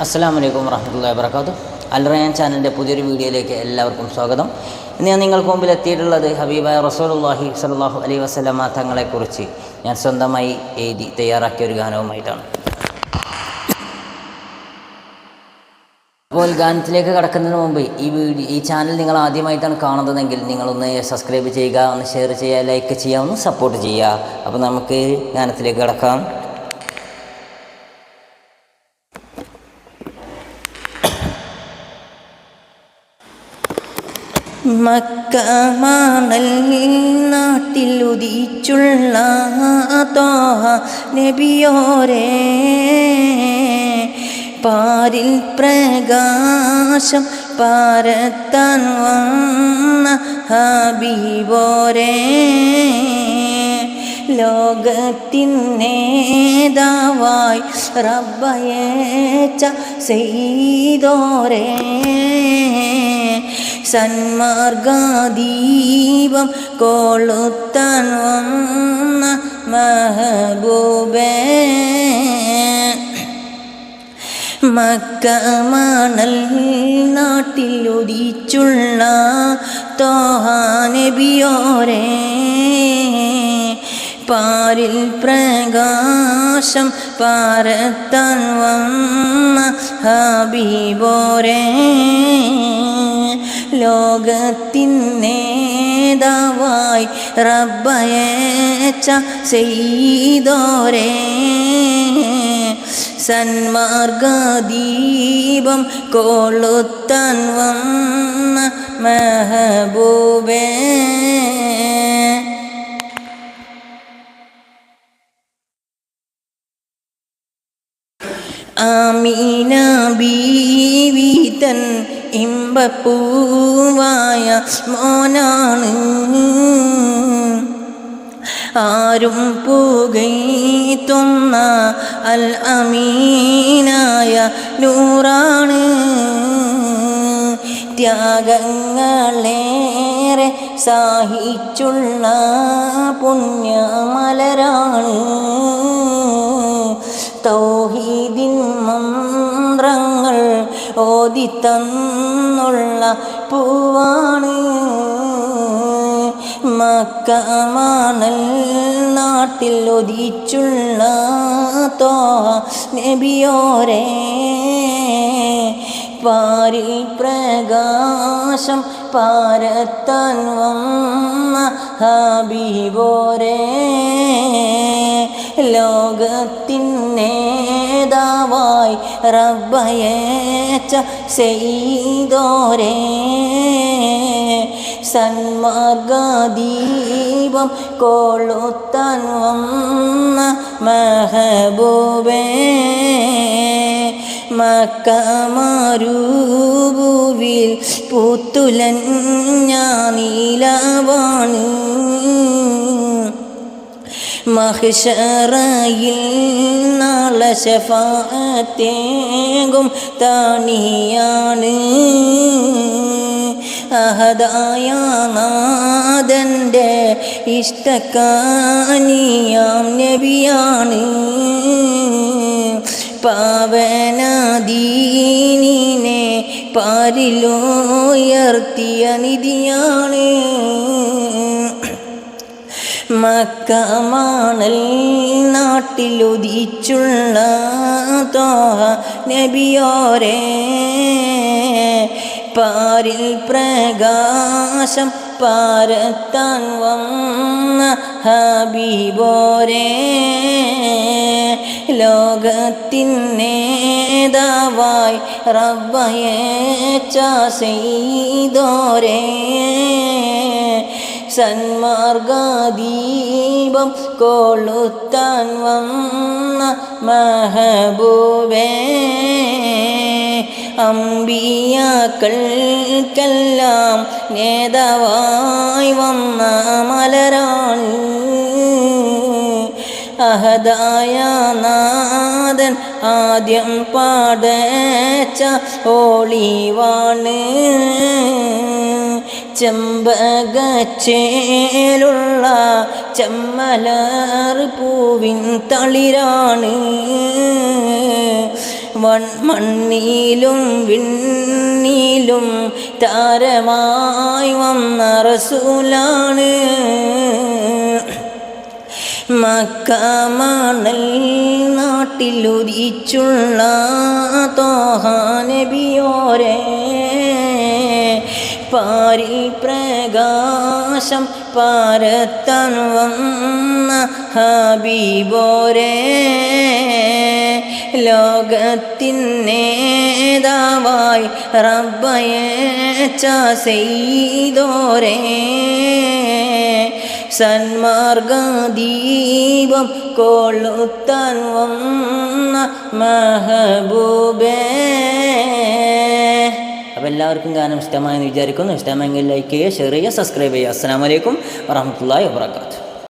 അസ്സാം വലൈക്കും വർഹമത്തല്ലാ വാബർക്കാത്തു അൽറയാൻ ചാനലിന്റെ പുതിയൊരു വീഡിയോയിലേക്ക് എല്ലാവർക്കും സ്വാഗതം. ഇന്ന് ഞാൻ നിങ്ങൾക്ക് മുമ്പിൽ എത്തിയിട്ടുള്ളത് ഹബീബായ റസൂലുള്ളാഹി സ്വല്ലല്ലാഹു അലൈ വസല്ലമ തങ്ങളെക്കുറിച്ച്. ഞാൻ സ്വന്തമായി എഴുതി തയ്യാറാക്കിയ ഒരു ഗാനവുമായിട്ടാണ്. അപ്പോൾ ഗാനത്തിലേക്ക് കടക്കുന്നതിന് മുമ്പ് ഈ വീഡിയോ ഈ ചാനൽ നിങ്ങൾ ആദ്യമായിട്ടാണ് കാണുന്നതെങ്കിൽ നിങ്ങളൊന്ന് സബ്സ്ക്രൈബ് ചെയ്യുക ഒന്ന് ഷെയർ ചെയ്യുക ലൈക്ക് ചെയ്യുക ഒന്ന് സപ്പോർട്ട് ചെയ്യുക. അപ്പോൾ നമുക്ക് ഗാനത്തിലേക്ക് കടക്കാം. മക്കമാണൽ നാട്ടിൽ ഉദിച്ചുള്ള തോഹ നബിയോരേ. പാരിൽ പ്രകാശം പാരത്താൻ വന്ന ഹബീബോരേ. ലോകത്തിനേതാവായി റബ്ബയേച്ച ചെയ്തോരേ സന്മാർഗാദീപം കൊളുത്താൻ വന്ന മഹബൂബേ. മക്കമണൽ നാട്ടിൽ ഉദിച്ചുള്ള തോഹാനബിയോരേ പാരിൽ പ്രകാശം പാരത്താൻ വന്ന ഹബീബോരേ. ലോകത്തിനേതാവായി റബ്ബയേച്ച ചെയ്തോരേ. സന്മാർഗദീപം കൊളുത്താൻ വന്ന മെഹബൂബേ. ആമീന ബീവി തൻ ഇമ്പപ്പൂവായ മോനാണ്. ആരും പുകയ്ത്തുന്ന അൽ അമീനായ നൂറാണ്. ത്യാഗങ്ങളേറെ സാഹിച്ചുള്ള പുണ്യമലരാണ്. മന്ത്രങ്ങൾ ഓതിത്തന്നുള്ള പൂവാണ്. മക്കമാണൽ നാട്ടിൽ ഒതിച്ചുള്ള തോ നബിയോരേ. പാരിൽ പ്രകാശം പാരത്തൻ വന്ന ഹബീബോരേ. ലോകത്തിനേതാവായി റബ്ബയേച്ച ചെയ്തോരേ. സന്മാർഗദീപം കൊളുത്താൻ വന്ന മഹബൂബേ. മക്കമാരൂപുവിൽ പുത്തുലഞ്ഞ നീലവാണ്. മഹിഷറയിൽ നാളെ ശഫാത്തേകും താണിയാണ്. അഹദായ നാഥന്റെ ഇഷ്ടക്കാനിയാം നബിയാണ്. പാവനദീനിനെ പാരിലോയർത്തിയ നിധിയാണ്. മക്കമാണൽ നാട്ടിലുദിച്ചുള്ള തോ നബിയോരേ. പാരിൽ പ്രകാശം പാരത്താൻ വന്ന ഹബീബോരേ. ലോകത്തിനേതാവായി റബ്ബയെ ചെയ്തോരേ സന്മാർഗദീപം കൊളുത്താൻ വന്ന മഹബൂബേ അമ്പിയാക്കൾക്കെല്ലാം നേതാവായി വന്ന മലരാൾ. അഹദായ നാഥൻ ആദ്യം പാടച്ച ഓളിവാണ് ചെമ്പകച്ചേലുള്ള ചെമ്മലാറ് പൂവിൻ തളിരാണ്. മണ്ണിലും വിണ്ണിലും താരമായി വന്ന റസൂലാണ്. മക്കമണൽ നാട്ടിലുദിച്ചുള്ള തോഹാനബിയോരെ പാരിൽ പ്രകാശം പാരത്താൻ വന്ന ഹബീബോരെ ലോകത്തിനേതാവായി റബ്ബയച്ച ചെയ്തോരേ. സന്മാർഗദീപം കൊളുത്താൻ വന്ന മഹബൂബേ എല്ലാവർക്കും ഗാനം ഇഷ്ടമായെന്ന് വിചാരിക്കുന്നു. ഇഷ്ടമെങ്കിൽ ലൈക്ക് ചെയ്യുക ഷെയർ ചെയ്യുക സബ്സ്ക്രൈബ് ചെയ്യുക. അസ്സാം വലൈക്കും വറഹമത്തല്ലാ വാബർക്കാത്തു